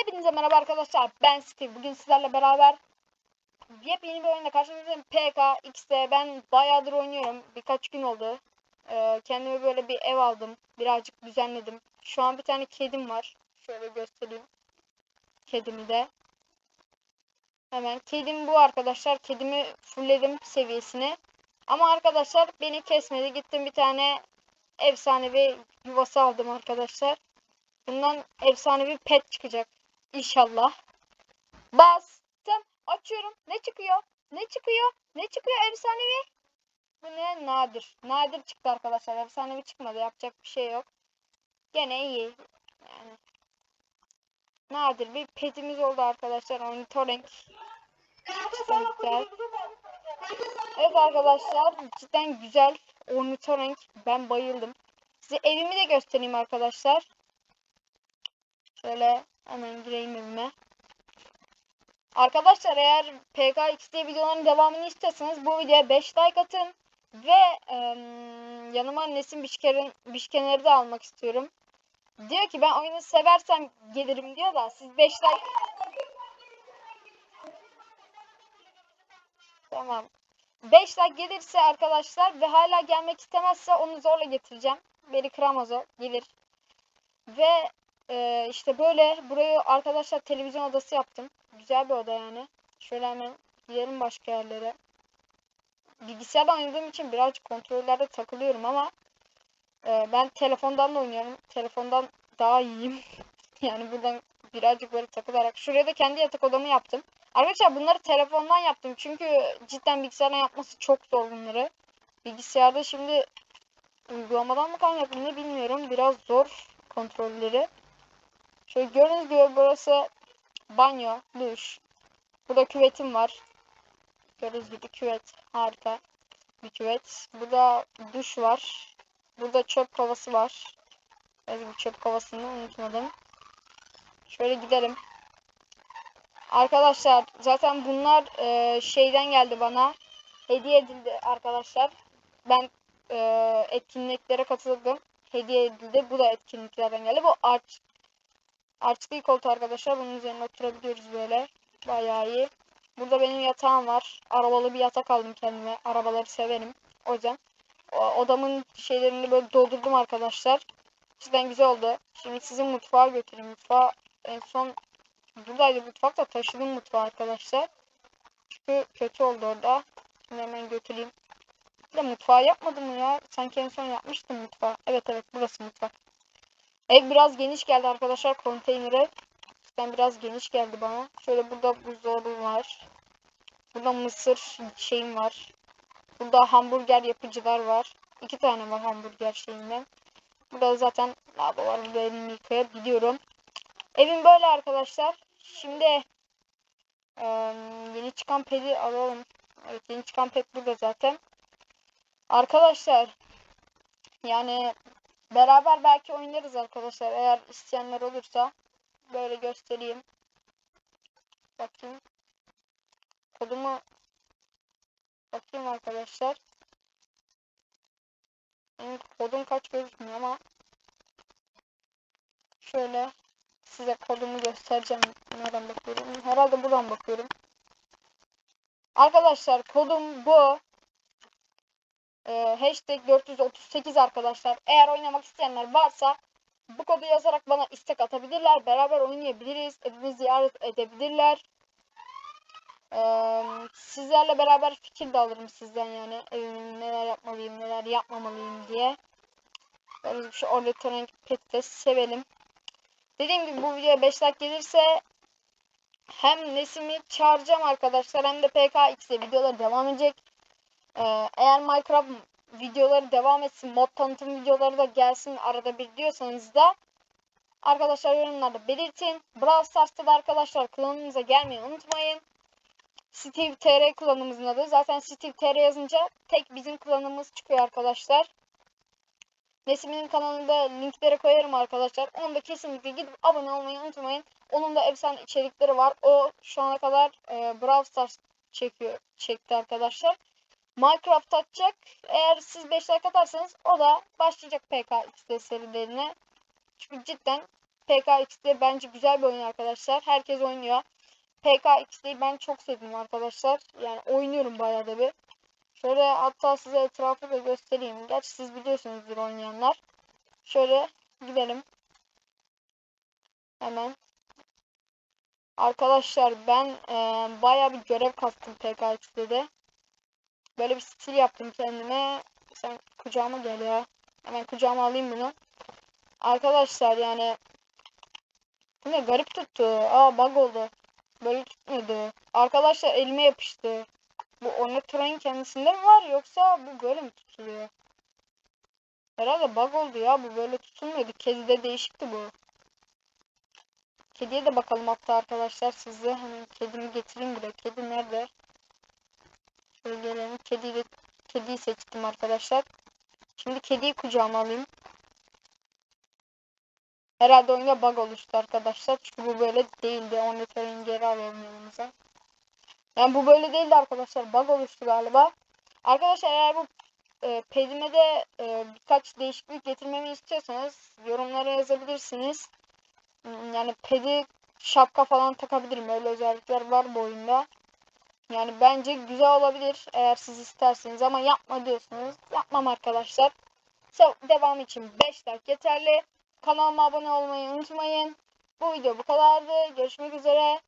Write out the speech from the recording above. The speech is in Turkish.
Hepinize merhaba arkadaşlar. Ben Steve. Bugün sizlerle beraber yepyeni bir oyunda karşınızdayım. PK, X'de ben bayağıdır oynuyorum. Birkaç gün oldu. Ee, kendime böyle bir ev aldım. Birazcık düzenledim. Şu an bir tane kedim var. Şöyle göstereyim. Kedimi de. Hemen kedim bu arkadaşlar. Kedimi fullledim seviyesine. Ama arkadaşlar beni kesmedi. Gittim bir tane efsanevi yuvası aldım arkadaşlar. Bundan efsanevi pet çıkacak. İnşallah. Bastım. Açıyorum. Ne çıkıyor? Ne çıkıyor? Ne çıkıyor efsanevi? Bu ne? Nadir. Nadir çıktı arkadaşlar. Efsanevi çıkmadı. Yapacak bir şey yok. Gene iyi. Yani. Nadir bir petimiz oldu arkadaşlar. Cidden güzel. Evet arkadaşlar. Cidden güzel. Ornitorenk. Ben bayıldım. Size evimi de göstereyim arkadaşlar. Şöyle hemen gireyim evime. Arkadaşlar eğer PKXD videoların devamını istiyorsanız bu videoya 5 like atın. Ve em, yanıma Nesin Bişken'i Bişkeneri de almak istiyorum. Diyor ki ben oyunu seversem gelirim diyor da siz 5 like... Tamam. 5 like gelirse arkadaşlar ve hala gelmek istemezse onu zorla getireceğim. Beni kıramaz o. Gelir. Ve ee, işte böyle burayı arkadaşlar televizyon odası yaptım. Güzel bir oda yani. Şöyle hemen gidelim başka yerlere. Bilgisayarda oynadığım için birazcık kontrollerde takılıyorum ama e, ben telefondan da oynuyorum. Telefondan daha iyiyim. yani buradan birazcık böyle takılarak. Şuraya da kendi yatak odamı yaptım. Arkadaşlar bunları telefondan yaptım. Çünkü cidden bilgisayardan yapması çok zor bunları. Bilgisayarda şimdi uygulamadan mı kaynaklı ne bilmiyorum. Biraz zor kontrolleri. Şöyle gördüğünüz gibi burası banyo, duş. Burada küvetim var. Gördüğünüz gibi küvet. Harika. Bir küvet. Burada duş var. Burada çöp kovası var. Evet bu çöp kovasını unutmadım. Şöyle gidelim. Arkadaşlar zaten bunlar e, şeyden geldi bana. Hediye edildi arkadaşlar. Ben e, etkinliklere katıldım. Hediye edildi. Bu da etkinliklerden geldi. Bu arch Artık koltuğu arkadaşlar. Bunun üzerine oturabiliyoruz böyle. Bayağı iyi. Burada benim yatağım var. Arabalı bir yatak aldım kendime. Arabaları severim. O yüzden odamın şeylerini böyle doldurdum arkadaşlar. Cidden güzel oldu. Şimdi sizin mutfağa götüreyim. Mutfağa en son buradaydı mutfak taşıdım mutfağı arkadaşlar. Çünkü kötü oldu orada. Şimdi hemen götüreyim. Bir de mutfağı yapmadım ya? Sanki en son yapmıştım mutfağı. Evet evet burası mutfak. Ev biraz geniş geldi arkadaşlar konteynere. Ben biraz geniş geldi bana. Şöyle burada buzdolabı var. Burada mısır şeyim var. Burada hamburger yapıcılar var. İki tane var hamburger şeyinden. Burada zaten lavabo var. Burada elimi yıkayabiliyorum. Evim böyle arkadaşlar. Şimdi yeni çıkan pedi alalım. Evet yeni çıkan pet burada zaten. Arkadaşlar yani Beraber belki oynarız arkadaşlar. Eğer isteyenler olursa böyle göstereyim. Bakayım. Kodumu bakayım arkadaşlar. Benim kodum kaç gözükmüyor ama şöyle size kodumu göstereceğim. Nereden bakıyorum? Herhalde buradan bakıyorum. Arkadaşlar kodum bu e, hashtag 438 arkadaşlar. Eğer oynamak isteyenler varsa bu kodu yazarak bana istek atabilirler. Beraber oynayabiliriz. Evimi ziyaret edebilirler. Ee, sizlerle beraber fikir de alırım sizden yani. Evimi neler yapmalıyım, neler yapmamalıyım diye. Böyle şu ornitorenk peti de sevelim. Dediğim gibi bu videoya 5 like gelirse hem Nesim'i çağıracağım arkadaşlar hem de PKX'de videolar devam edecek. Ee, eğer Minecraft videoları devam etsin, mod tanıtım videoları da gelsin arada bir diyorsanız da arkadaşlar yorumlarda belirtin. Brawl Stars'ta da arkadaşlar klanımıza gelmeyi unutmayın. Steve TR klanımızın adı. Zaten Steve TR yazınca tek bizim klanımız çıkıyor arkadaşlar. Nesim'in kanalında linkleri koyarım arkadaşlar. Onu da kesinlikle gidip abone olmayı unutmayın. Onun da efsane içerikleri var. O şu ana kadar e, Brawl Stars çekiyor, çekti arkadaşlar. Minecraft atacak. Eğer siz 5 like atarsanız o da başlayacak PKXD serilerine. Çünkü cidden PKX'de bence güzel bir oyun arkadaşlar. Herkes oynuyor. PKX'deyi ben çok sevdim arkadaşlar. Yani oynuyorum bayağı da bir. Şöyle hatta size etrafı da göstereyim. Gerçi siz biliyorsunuzdur oynayanlar. Şöyle gidelim. Hemen. Arkadaşlar ben e, bayağı bir görev kastım PKX'de de. Böyle bir stil yaptım kendime. Sen kucağıma gel ya. Hemen kucağıma alayım bunu. Arkadaşlar yani bu ne garip tuttu. Aa bug oldu. Böyle tutmuyordu. Arkadaşlar elime yapıştı. Bu Ornithora'nın kendisinde mi var yoksa bu böyle mi tutuluyor? Herhalde bug oldu ya. Bu böyle tutulmuyordu. Kedide değişikti bu. Kediye de bakalım hatta arkadaşlar size. Hemen kedimi getireyim buraya. Kedi nerede? Şöyle gelelim. Kediyi, kediyi seçtim arkadaşlar. Şimdi kediyi kucağıma alayım. Herhalde oyunda bug oluştu arkadaşlar. Çünkü bu böyle değildi. Ornithora'yı geri alalım yanımıza. Yani bu böyle değildi arkadaşlar. Bug oluştu galiba. Arkadaşlar eğer bu e, pedime e, birkaç değişiklik getirmemi istiyorsanız yorumlara yazabilirsiniz. Hmm, Yani pedi şapka falan takabilirim. Öyle özellikler var bu oyunda. Yani bence güzel olabilir eğer siz isterseniz ama yapma diyorsunuz. Yapmam arkadaşlar. So, devam için 5 like yeterli. Kanalıma abone olmayı unutmayın. Bu video bu kadardı. Görüşmek üzere.